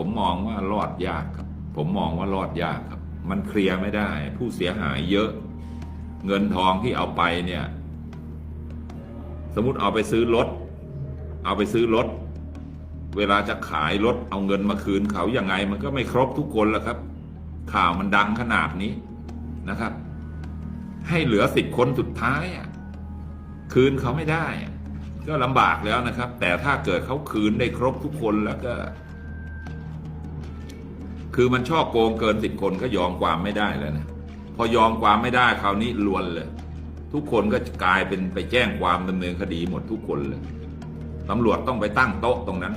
ผมมองว่ารอดยากครับ ผมมองว่ารอดยากครับ มันเคลียร์ไม่ได้ ผู้เสียหายเยอะ เงินทองที่เอาไปเนี่ย สมมติเอาไปซื้อรถ เอาไปซื้อรถ เวลาจะขายรถเอาเงินมาคืนเขาอยังไง มันก็ไม่ครบทุกคนแหละครับ ข่าวมันดังขนาดนี้นะครับ ให้เหลือสิบคนสุดท้ายอะคืนเขาไม่ได้ ก็ลำบากแล้วนะครับ แต่ถ้าเกิดเขาคืนได้ครบทุกคนแล้วก็ คือมันชอบโกงเกินสิบคนก็ยอมความไม่ได้แล้วนะพอยอมความไม่ได้คราวนี้ลวนเลย ทุกคนก็กลายเป็นไปแจ้งความดำเนินคดีหมดทุกคนเลยตำรวจต้องไปตั้งโต๊ะตรงนั้น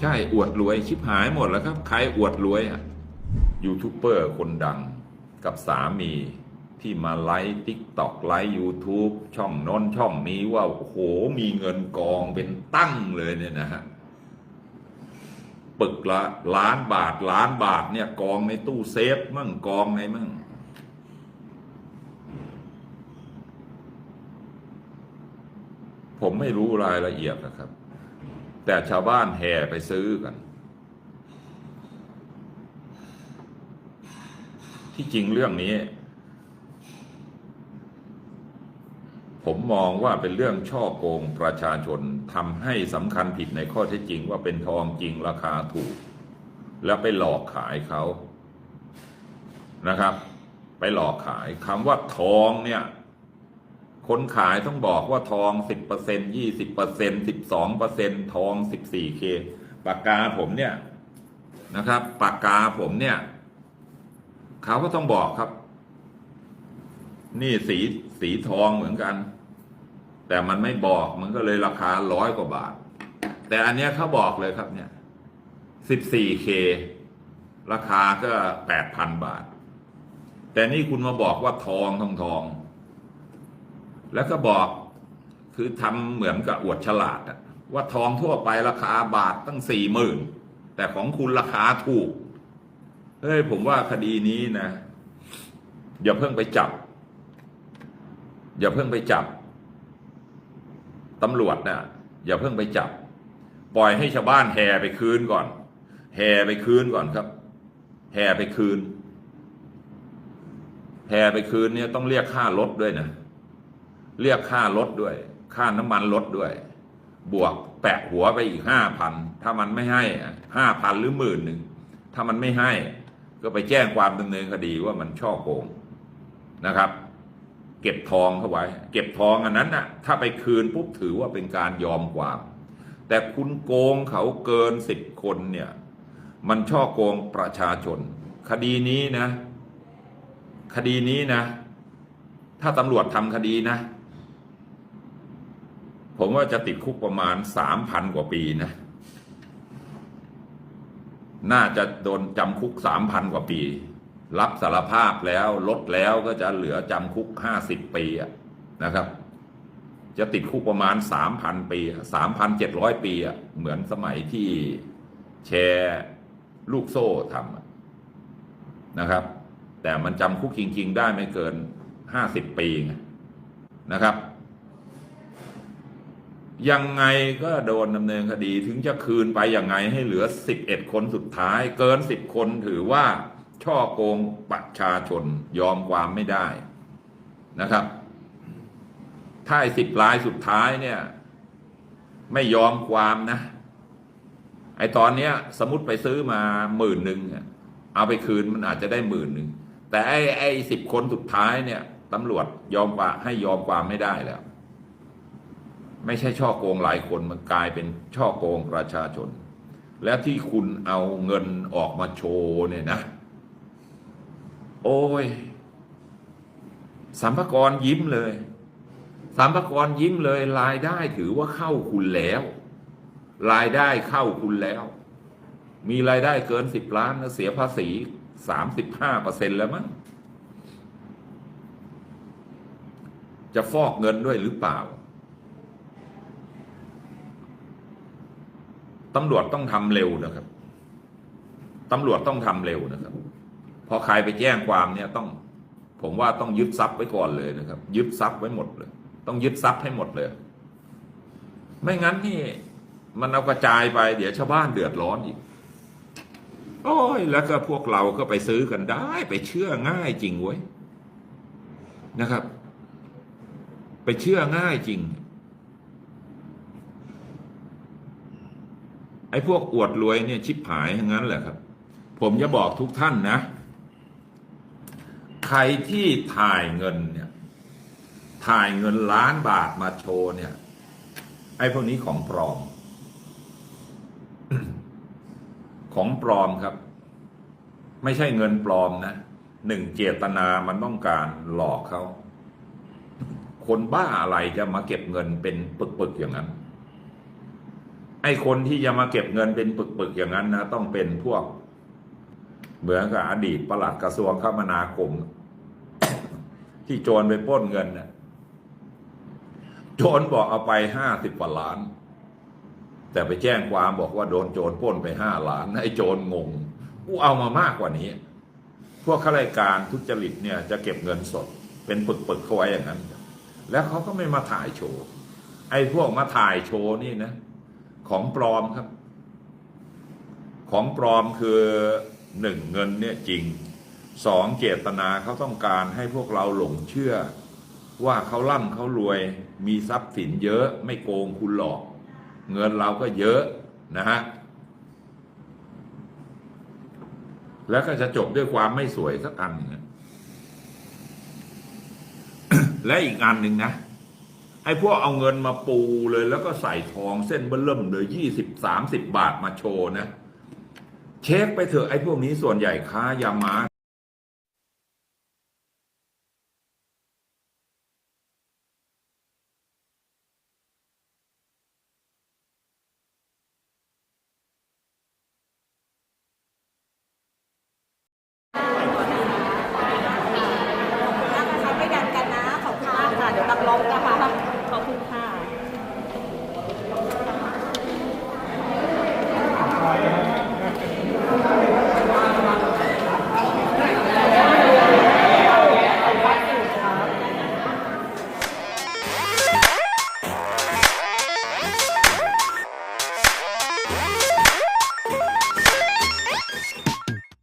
ใช่อวดรวยชิบหายหมดแล้วครับ ใครอวดรวยอะยูทูบเบอร์คนดังกับสามีที่มาไลฟ์ทิกตอกไลฟ์ยูทูบช่องน้นช่องนี้ว่าโอ้โหมีเงินกองเป็นตั้งเลยเนี่ยนะฮะ ปึกละล้านบาทล้านบาทเนี่ยกองในตู้เซฟมั่งกองในมั่งผมไม่รู้รายละเอียดนะครับ แต่ชาวบ้านแห่ไปซื้อกัน ที่จริงเรื่องนี้ ผมมองว่าเป็นเรื่องช่อโกงประชาชนทำให้สำคัญผิดในข้อเท็จจริงว่าเป็นทองจริงราคาถูก แล้วไปหลอกขายเขานะครับ ไปหลอกขายคำว่าทองเนี่ยคนขายต้องบอกว่าทองสิบเปอร์เซ็นยี่สิบเปอร์เซ็นสิบสองเปอร์เซ็นทองสิบสี่เคปากกาผมเนี่ยนะครับ ปากกาผมเนี่ยเขาก็ต้องบอกครับ นี่สีสีทองเหมือนกัน แต่มันไม่บอกมันก็เลยราคาร้อยกว่าบาท แต่อันเนี้ยเขาบอกเลยครับเนี่ยสิบสี่เคราคาก็แปดพันบาท แต่นี่คุณมาบอกว่าทองทองทอง แล้วก็บอกคือทำเหมือนกับอวดฉลาดอะว่าทองทั่วไปราคาบาทตั้งสี่หมื่นแต่ของคุณราคาถูก เฮ้ยผมว่าคดีนี้นะ อย่าเพิ่งไปจับ อย่าเพิ่งไปจับ ตำรวจนะ่ะอย่าเพิ่งไปจับ ปล่อยให้ชาวบ้านแห่ไปคืนก่อน แห่ไปคืนก่อนครับ แห่ไปคืน แห่ไปคืนเนี่ยต้องเรียกค่ารถด้วยนะ เรียกค่ารถด้วย ค่าน้ำมันรถด้วย บวกแปะหัวไปอีกห้าพัน ถ้ามันไม่ให้ห้าพันหรือหมื่นหนึ่ง ถ้ามันไม่ให้ ก็ไปแจ้งความดำเนินคดีว่ามันช่อโกงนะครับ เก็บทองเข้าไว้ เก็บทองอันนั้นน่ะถ้าไปคืนปุ๊บถือว่าเป็นการยอมความ แต่คุณโกงเขาเกินสิบคนเนี่ย มันช่อโกงประชาชน คดีนี้นะ คดีนี้นะ ถ้าตำรวจทำคดีนะ ผมว่าจะติดคุกประมาณสามพันกว่าปีนะ น่าจะโดนจำคุกสามพันกว่าปี รับสารภาพแล้วลดแล้วก็จะเหลือจำคุกห้าสิบปีนะครับ จะติดคุกประมาณสามพันปีสามพันเจ็ดร้อยปีเหมือนสมัยที่แชร์ลูกโซ่ทำนะครับ แต่มันจำคุกจริง ๆ ได้ไม่เกินห้าสิบปีนะครับ ยังไงก็โดนดำเนินคดีถึงจะคืนไปยังไงให้เหลือสิบเอ็ดคนสุดท้าย เกินสิบคนถือว่า ช่อโกงประชาชนยอมความไม่ได้นะครับ ถ้าสิบรายสุดท้ายเนี่ย ไม่ยอมความนะ ไอตอนเนี้ย สมมติไปซื้อมาหมื่นหนึ่งเนี่ยเอาไปคืนมันอาจจะได้หมื่นหนึ่งแต่ไอไอสิบคนสุดท้ายเนี่ยตำรวจยอมควาให้ยอมความไม่ได้แล้ว ไม่ใช่ช่อโกงหลายคนมันกลายเป็นช่อโกงประชาชน และที่คุณเอาเงินออกมาโชว์เนี่ยนะ โอ้ยสัมภากรยิ้มเลยสัมภากรยิ้มเลย รายได้ถือว่าเข้าคุณแล้ว รายได้เข้าคุณแล้ว มีรายได้เกินสิบล้านนะเสียภาษีสามสิบห้าเปอร์เซ็นแล้วมั้งจะฟอกเงินด้วยหรือเปล่าตำรวจต้องทำเร็วนะครับตำรวจต้องทำเร็วนะครับ พอใครไปแจ้งความเนี่ยต้อง ผมว่าต้องยึดทรัพย์ไว้ก่อนเลยนะครับ ยึดทรัพย์ไว้หมดเลย ต้องยึดทรัพย์ให้หมดเลย ไม่งั้นนี่ มันเอากระจายไป เดี๋ยวชาวบ้านเดือดร้อนอีก โอ้ย แล้วก็พวกเราก็ไปซื้อกันได้ ไปเชื่อง่ายจริงเว้ยนะครับ ไปเชื่อง่ายจริงไอ้พวกอวดรวยเนี่ยชิบหายทั้งนั้นแหละครับ ผมจะบอกทุกท่านนะ ใครที่ถ่ายเงินเนี่ย ถ่ายเงินล้านบาทมาโชว์เนี่ย ไอ้พวกนี้ของปลอม ของปลอมครับ ไม่ใช่เงินปลอมนะหนึ่งเจตนามันต้องการหลอกเขา คนบ้าอะไรจะมาเก็บเงินเป็นปึกๆอย่างนั้น ไอ้คนที่จะมาเก็บเงินเป็นปึกๆอย่างนั้นนะต้องเป็นพวก เหมือนกับอดีตประหลัดกระทรวงคมนาคม ที่โจรไปปล้นเงินน่ะโจรบอกเอาไปห้าสิบกว่าล้าน แต่ไปแจ้งความบอกว่าโดนโจรปล้นไปห้าล้านไอ้โจรงงกูเอามามากกว่านี้ พวกข้าราชการทุจริตเนี่ยจะเก็บเงินสด เป็นปึกๆเขาไว้อย่างนั้น แล้วเขาก็ไม่มาถ่ายโชว์ ไอ้พวกมาถ่ายโชว์นี่นะ ของปลอมครับ ของปลอมคือ หนึ่งเงินเนี่ยจริงสองเจตนาเขาต้องการให้พวกเราหลงเชื่อ ว่าเขาร่ำเขารวยมีทรัพย์สินเยอะไม่โกงคุณหลอก เงินเราก็เยอะนะฮะแล้วก็จะจบด้วยความไม่สวยสักอันหนึ่งนะและอีกอันหนึ่งนะไอ้พวกเอาเงินมาปูเลยแล้วก็ใส่ทองเส้นเบิ่มเลยยี่สิบสามสิบบาทมาโชว์นะ เช็คไปเถอะไอ้พวกนี้ส่วนใหญ่ค้ายามา